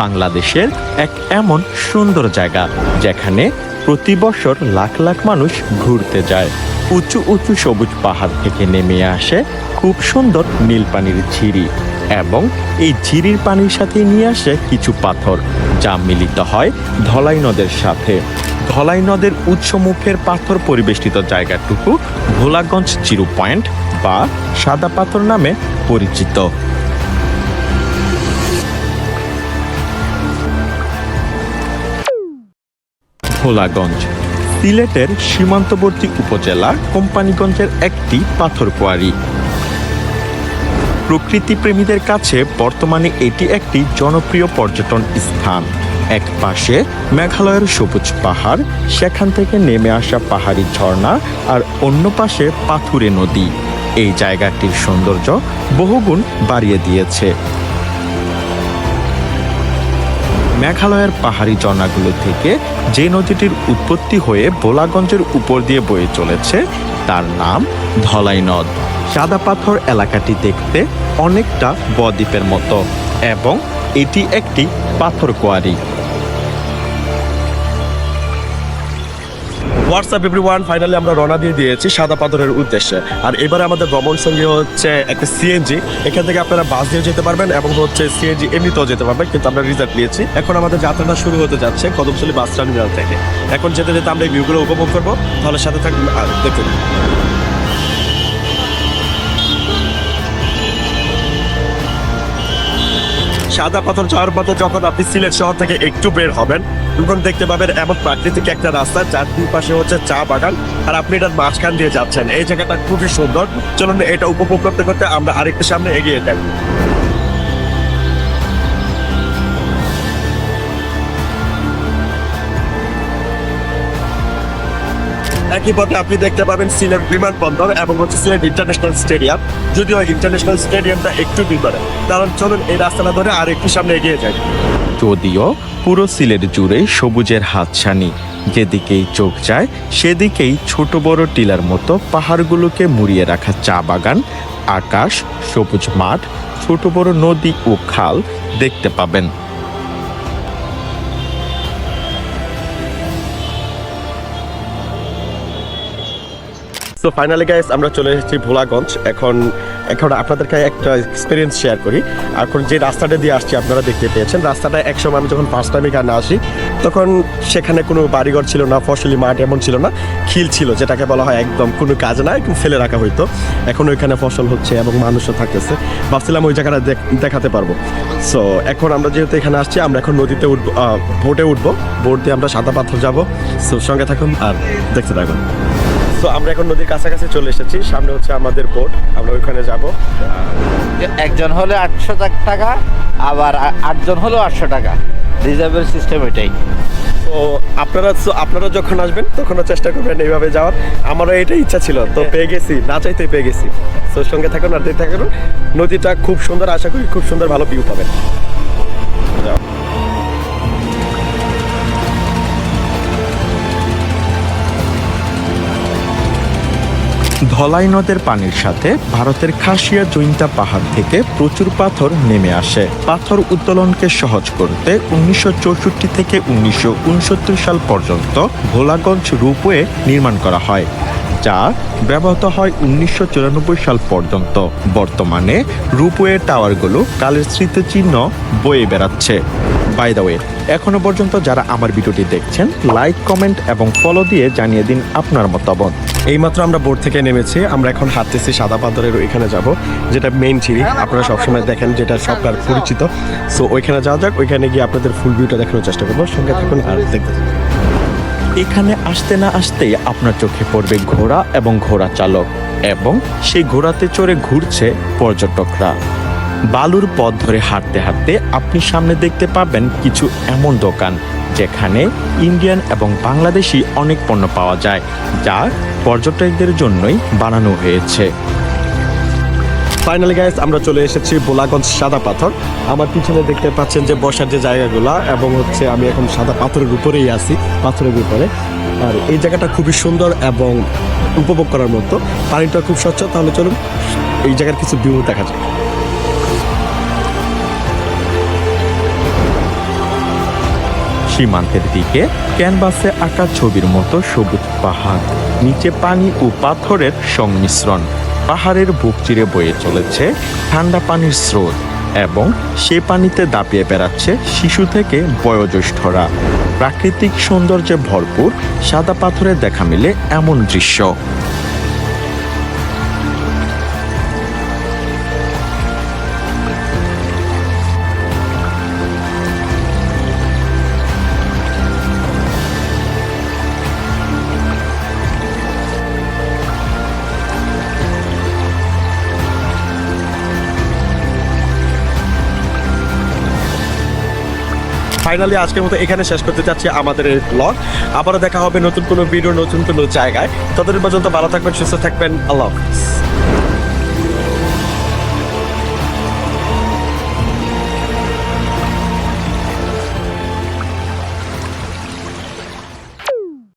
বাংলাদেশের এক এমন সুন্দর জায়গা, যেখানে প্রতি বছর লাখ লাখ মানুষ ঘুরতে যায়। উঁচু উঁচু সবুজ পাহাড় থেকে নেমে আসে খুব সুন্দর নীল পানির ঝিরি এবং এই ঝিরির পানির সাথে নিয়ে আসে কিছু পাথর, যা মিলিত হয় ধলাই নদের সাথে। ধলাই নদের উৎসমুখের পাথর পরিবেষ্টিত জায়গাটুকু ভোলাগঞ্জ জিরো পয়েন্ট বা সাদা পাথর নামে পরিচিত। ভোলাগঞ্জ। সিলেটের সীমান্তবর্তী উপজেলা কোম্পানিগঞ্জের একটি পাথর কোয়ারি। প্রকৃতিপ্রেমীদের কাছে বর্তমানে এটি একটি জনপ্রিয় পর্যটন স্থান। এক পাশে মেঘালয়ের সবুজ পাহাড়, সেখান থেকে নেমে আসা পাহাড়ি ঝর্ণা আর অন্য পাশে পাথুরে নদী। এই জায়গাটির সৌন্দর্য বহুগুণ বাড়িয়ে দিয়েছে। মেঘালয়ের পাহাড়ি ঝর্ণাগুলো থেকে যে নদীটির উৎপত্তি হয়ে ভোলাগঞ্জের উপর দিয়ে বয়ে চলেছে, তার নাম ধলাই নদ। সাদা পাথর এলাকাটি দেখতে অনেকটা বদ্বীপের মতো এবং এটি একটি পাথর কোয়ারি। হোয়াটসঅ্যাপ এভরিওয়ান ফাইনালি আমরা রওনা দিয়ে দিয়েছি সাদা পাথরের উদ্দেশ্যে। আর এবারে আমাদের ভ্রমণ সঙ্গী হচ্ছে একটা সিএনজি এখান থেকে আপনারা বাস দিয়ে যেতে পারবেন এবং হচ্ছে সিএনজি এমনিতেও যেতে পারবেন, কিন্তু আমরা রিজার্ভ নিয়েছি। এখন আমাদের যাত্রাটা শুরু হতে যাচ্ছে কদমশলী বাস টার্মিনাল থেকে। এখন যেতে যেতে আমরা এই ভিউগুলো উপভোগ করব। তাহলে সাথে থাকবেন আর দেখুন। সাদা পাথর যাওয়ার পথে যখন আপনি সিলেট শহর থেকে একটু বের হবেন তখন দেখতে পাবেন এমন প্রাকৃতিক একটা রাস্তা, যার দুই পাশে হচ্ছে চা বাগান, আর আপনি এটার মাঝখান দিয়ে যাচ্ছেন। এই জায়গাটা খুবই সুন্দর। চলুন এটা উপভোগ করতে করতে আমরা আরেকটু সামনে এগিয়ে যাই। একই পথে আপনি দেখতে পাবেন সিলেট বিমানবন্দর এবং হচ্ছে সিলেট ইন্টারন্যাশনাল স্টেডিয়াম। যদিও ইন্টারন্যাশনাল স্টেডিয়ামটা একটু ভিতরে কারণ চলুন এই রাস্তাটা ধরে আর একটু সামনে এগিয়ে যাই। যদিও পুরো সিলেট জুড়ে সবুজের হাতছানি। যেদিকেই চোখ যায়, সেদিকেই ছোট বড় টিলার মতো পাহাড়গুলোকে মুড়িয়ে রাখা চা বাগান, আকাশ, সবুজ মাঠ, ছোট বড় নদী ও খাল দেখতে পাবেন। সো ফাইনালি গাইস আমরা চলে এসেছি ভোলাগঞ্জ। এখন এখন আপনাদেরকে একটা এক্সপিরিয়েন্স শেয়ার করি। এখন যে রাস্তাটা দিয়ে আসছি, আপনারা দেখতে পেয়েছেন। রাস্তাটা একসময় আমি যখন ফার্স্ট টাইম এখানে আসি, তখন সেখানে কোনো বাড়িঘর ছিল না, ফসলি মাঠ এমন ছিল না। খিল ছিল, যেটাকে বলা হয় একদম কোনো কাজ না, একদম ফেলে রাখা হইতো। এখন ওইখানে ফসল হচ্ছে এবং মানুষও থাকতেছে। ভাবছিলাম ওই জায়গাটা দেখ- দেখাতে পারব। সো এখন আমরা যেহেতু এখানে আসছি, আমরা এখন নদীতে উঠবো ভোটে উঠবো। ভোট দিয়ে আমরা সাদা পাথর যাব। সো সঙ্গে থাকুন আর দেখতে থাকুন। তো আমরা এখন নদীর কাছাকাছি চলে এসেছি। সামনে হচ্ছে আমাদের বোট আমরা ওইখানে যাব। একজন হলে আটশো টাকা আবার আটজন হলেও আটশো টাকা। রিজার্ভের সিস্টেম এটাই। তো আপনারা তো আপনারা যখন আসবেন তখনও চেষ্টা করবেন এইভাবে যাওয়ার। আমারও এটাই ইচ্ছা ছিল তো পেয়ে গেছি। না চাইতে পেয়ে গেছি। তো সঙ্গে থাকুন আর দেখতে থাকুন। নদীটা খুব সুন্দর আশা করি খুব সুন্দর ভালো ভিউ পাবেন। ধলাই নদের পানির সাথে ভারতের খাসিয়া জৈন্তা পাহাড় থেকে প্রচুর পাথর নেমে আসে। পাথর উত্তোলনকে সহজ করতে উনিশশো চৌষট্টি থেকে উনিশশো উনসত্তর সাল পর্যন্ত ভোলাগঞ্জ রূপওয়ে নির্মাণ করা হয়, যা ব্যবহৃত হয় উনিশশো চুরানব্বই সাল পর্যন্ত। বর্তমানে রূপওয়ে টাওয়ারগুলো কালের স্মৃতিচিহ্ন বয়ে বেড়াচ্ছে। বাই দ্য ওয়ে এখনও পর্যন্ত যারা আমার ভিডিওটি দেখছেন লাইক কমেন্ট এবং ফলো দিয়ে জানিয়ে দিন আপনার মতামত। এইমাত্র আমরা বোর্ড থেকে নেমেছি, আমরা এখন হাঁটতেছি সাদা পাথরের ওইখানে যাব, যেটা মেইন সিঁড়ি। আপনারা সবসময় দেখেন যেটা সবটার পরিচিত। সো ওইখানে যাওয়া যাক, ওইখানে গিয়ে আপনাদের ফুল ভিউটা দেখানোর চেষ্টা করব। সঙ্গে থাকুন আর দেখতে এখানে আসতে না আসতেই আপনার চোখে পড়বে ঘোড়া এবং ঘোড়া চালক এবং সেই ঘোড়াতে চড়ে ঘুরছে পর্যটকরা। বালুর পথ ধরে হাঁটতে হাঁটতে আপনি সামনে দেখতে পাবেন কিছু এমন দোকান যেখানে ইন্ডিয়ান এবং বাংলাদেশি অনেক পণ্য পাওয়া যায়, যা পর্যটকদের জন্যই বানানো হয়েছে। ফাইনালি গাইস আমরা চলে এসেছি বোলাগঞ্জ সাদা পাথর। আমার পিছনে দেখতে পাচ্ছেন যে বসার যে জায়গাগুলা এবং হচ্ছে আমি এখন সাদা পাথরের উপরেই আছি, পাথরের উপরে আর এই জায়গাটা খুবই সুন্দর এবং উপভোগ করার মতো। পানিটা খুব স্বচ্ছ, তাহলে চলুন এই জায়গার কিছু ভিউ দেখা যায় সীমান্তের দিকে ক্যানভাসে আঁকা ছবির মতো সবুজ পাহাড়, নিচে পানি ও পাথরের সংমিশ্রণ। পাহাড়ের বুক চিরে বয়ে চলেছে ঠান্ডা পানির স্রোত এবং সে পানিতে দাপিয়ে বেড়াচ্ছে শিশু থেকে বয়োজ্যেষ্ঠরা। প্রাকৃতিক সৌন্দর্যে ভরপুর সাদা পাথরে দেখা মিলে এমন দৃশ্য। ফাইনালি আজকের মতো এখানে শেষ করতে চাচ্ছি আমাদের এই ব্লগ আবারও দেখা হবে নতুন কোনো ভিডিও নতুন কোনো জায়গায়। ততদিন পর্যন্ত ভালো থাকবেন, সুস্থ থাকবেন। আল্লাহ হাফিজ।